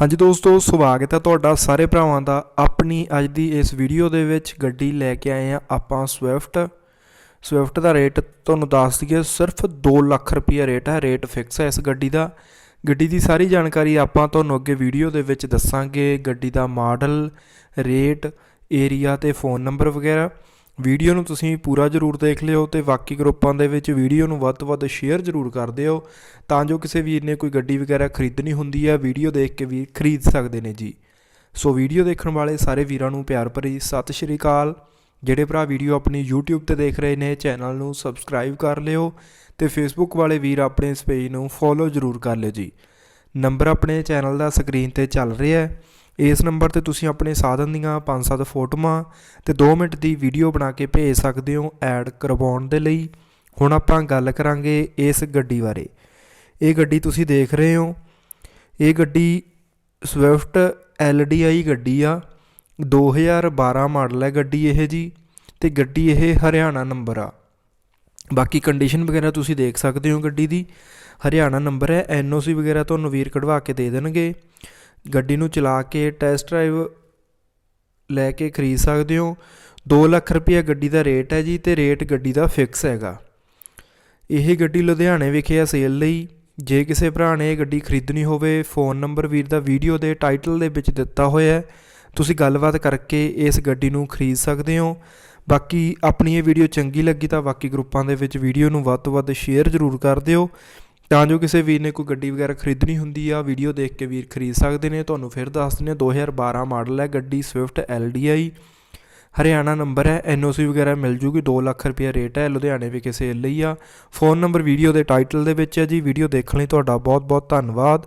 ਹਾਂਜੀ ਦੋਸਤੋ, ਸਵਾਗਤ ਹੈ ਤੁਹਾਡਾ ਸਾਰੇ ਭਰਾਵਾਂ ਦਾ ਆਪਣੀ ਅੱਜ ਦੀ ਇਸ ਵੀਡੀਓ ਦੇ ਵਿੱਚ ਗੱਡੀ ਲੈ ਕੇ ਆਏ ਆ ਆਪਾਂ ਸਵਿਫਟ ਸਵਿਫਟ ਦਾ ਰੇਟ ਤੁਹਾਨੂੰ ਦੱਸ ਦਈਏ, ਸਿਰਫ 2 ਲੱਖ ਰੁਪਈਆ ਰੇਟ ਹੈ ਰੇਟ ਫਿਕਸ ਹੈ ਇਸ ਗੱਡੀ ਦਾ। ਗੱਡੀ ਦੀ ਸਾਰੀ ਜਾਣਕਾਰੀ ਆਪਾਂ ਤੁਹਾਨੂੰ ਅੱਗੇ ਵੀਡੀਓ ਦੇ ਵਿੱਚ ਦੱਸਾਂਗੇ, ਗੱਡੀ ਦਾ ਮਾਡਲ ਰੇਟ ਏਰੀਆ ਤੇ ਫੋਨ ਨੰਬਰ ਵਗੈਰਾ। ਵੀਡੀਓ ਨੂੰ ਤੁਸੀਂ ਪੂਰਾ ਜ਼ਰੂਰ ਦੇਖ ਲਿਓ ਤੇ ਬਾਕੀ ਗਰੁੱਪਾਂ ਦੇ ਵਿੱਚ ਵੀਡੀਓ ਨੂੰ ਵੱਧ ਤੋਂ ਵੱਧ ਸ਼ੇਅਰ ਜ਼ਰੂਰ ਕਰ ਦਿਓ ਤਾਂ ਜੋ ਕਿਸੇ ਵੀਰ ਨੇ ਕੋਈ ਗੱਡੀ ਵਗੈਰਾ ਖਰੀਦਣੀ ਹੁੰਦੀ ਹੈ, ਵੀਡੀਓ ਦੇਖ ਕੇ ਵੀ ਖਰੀਦ ਸਕਦੇ ਨੇ ਜੀ। ਸੋ ਵੀਡੀਓ ਦੇਖਣ ਵਾਲੇ ਸਾਰੇ ਵੀਰਾਂ ਨੂੰ ਪਿਆਰ ਭਰੀ ਸਤਿ ਸ਼੍ਰੀ ਅਕਾਲ। ਜਿਹੜੇ ਭਰਾ ਵੀਡੀਓ ਆਪਣੀ YouTube ਤੇ ਦੇਖ ਰਹੇ ਨੇ, ਚੈਨਲ ਨੂੰ ਸਬਸਕ੍ਰਾਈਬ ਕਰ ਲਿਓ ਤੇ Facebook ਵਾਲੇ ਵੀਰ ਆਪਣੇ ਇਸ ਪੇਜ ਨੂੰ ਫੋਲੋ ਜ਼ਰੂਰ ਕਰ ਲਿਓ ਜੀ। ਨੰਬਰ ਆਪਣੇ ਚੈਨਲ ਦਾ ਸਕਰੀਨ ਤੇ ਚੱਲ ਰਿਹਾ ਹੈ। ਇਸ ਨੰਬਰ ਤੇ ਤੁਸੀਂ ਆਪਣੇ ਸਾਧਨ ਦੀਆਂ ਪੰਜ ਸੱਤ ਫੋਟੋਆਂ ਤੇ 2 ਮਿੰਟ ਦੀ ਵੀਡੀਓ ਬਣਾ ਕੇ ਭੇਜ ਸਕਦੇ ਹੋ ਐਡ ਕਰਵਾਉਣ ਦੇ ਲਈ। ਹੁਣ ਆਪਾਂ ਗੱਲ ਕਰਾਂਗੇ ਇਸ ਗੱਡੀ ਬਾਰੇ। ਇਹ ਗੱਡੀ ਤੁਸੀਂ ਦੇਖ ਰਹੇ ਹੋ। ਇਹ ਗੱਡੀ ਸਵਿਫਟ LDI ਗੱਡੀ ਆ। 2012 ਮਾਡਲ ਹੈ ਗੱਡੀ ਇਹ ਜੀ ਤੇ ਗੱਡੀ ਇਹ ਹਰਿਆਣਾ ਨੰਬਰ ਆ। ਬਾਕੀ ਕੰਡੀਸ਼ਨ ਵਗੈਰਾ ਤੁਸੀਂ ਦੇਖ ਸਕਦੇ ਹੋ ਗੱਡੀ ਦੀ। ਹਰਿਆਣਾ ਨੰਬਰ ਹੈ ਐਨਓਸੀ ਵਗੈਰਾ ਤੁਹਾਨੂੰ ਵੀਰ ਕਢਵਾ ਕੇ ਦੇ ਦੇਣਗੇ। ਗੱਡੀ ਨੂੰ ਚਲਾ ਕੇ ਟੈਸਟ ਡਰਾਈਵ ਲੈ ਕੇ ਖਰੀਦ ਸਕਦੇ ਹੋ। 2 ਲੱਖ ਰੁਪਏ ਗੱਡੀ ਦਾ ਰੇਟ ਹੈ ਜੀ ਤੇ ਰੇਟ ਗੱਡੀ ਦਾ ਫਿਕਸ ਹੈਗਾ। ਇਹ ਗੱਡੀ ਲੁਧਿਆਣੇ ਵਿਖੇ ਆ ਸੇਲ ਲਈ। ਜੇ ਕਿਸੇ ਭਰਾ ਨੇ ਇਹ ਗੱਡੀ ਖਰੀਦਣੀ ਹੋਵੇ ਫੋਨ ਨੰਬਰ ਵੀਰ ਦਾ ਵੀਡੀਓ ਦੇ ਟਾਈਟਲ ਦੇ ਵਿੱਚ ਦਿੱਤਾ ਹੋਇਆ ਹੈ। ਤੁਸੀਂ ਗੱਲਬਾਤ ਕਰਕੇ ਇਸ ਗੱਡੀ ਨੂੰ ਖਰੀਦ ਸਕਦੇ ਹੋ। ਬਾਕੀ ਆਪਣੀ ਇਹ ਵੀਡੀਓ ਚੰਗੀ ਲੱਗੀ ਤਾਂ ਬਾਕੀ ਗਰੁੱਪਾਂ ਦੇ ਵਿੱਚ ਵੀਡੀਓ ਨੂੰ ਵੱਧ ਤੋਂ ਵੱਧ ਸ਼ੇਅਰ ਜ਼ਰੂਰ ਕਰ ਦਿਓ। ਤਾਂ ਜੋ ਕਿਸੇ ਵੀਰ ਨੇ ਕੋਈ ਗੱਡੀ ਵਗੈਰਾ ਖਰੀਦਣੀ ਹੁੰਦੀ ਆ, ਵੀਡੀਓ ਦੇਖ ਕੇ ਵੀਰ ਖਰੀਦ ਸਕਦੇ ਨੇ। ਤੁਹਾਨੂੰ ਫਿਰ ਦੱਸ ਦਿੰਦੇ ਹਾਂ 2012 ਮਾਡਲ ਹੈ ਗੱਡੀ ਸਵਿਫਟ LDI ਹਰਿਆਣਾ ਨੰਬਰ ਹੈ ਐਨਓਸੀ ਵਗੈਰਾ ਮਿਲ ਜੂਗੀ 2 ਲੱਖ ਰੁਪਏ ਰੇਟ ਹੈ, ਲੁਧਿਆਣੇ ਵਿਖੇ ਸੇਲ ਲਈ ਆ। ਫੋਨ ਨੰਬਰ ਵੀਡੀਓ ਦੇ ਟਾਈਟਲ ਦੇ ਵਿੱਚ ਹੈ ਜੀ, ਵੀਡੀਓ ਦੇਖਣ ਲਈ ਤੁਹਾਡਾ ਬਹੁਤ ਬਹੁਤ ਧੰਨਵਾਦ।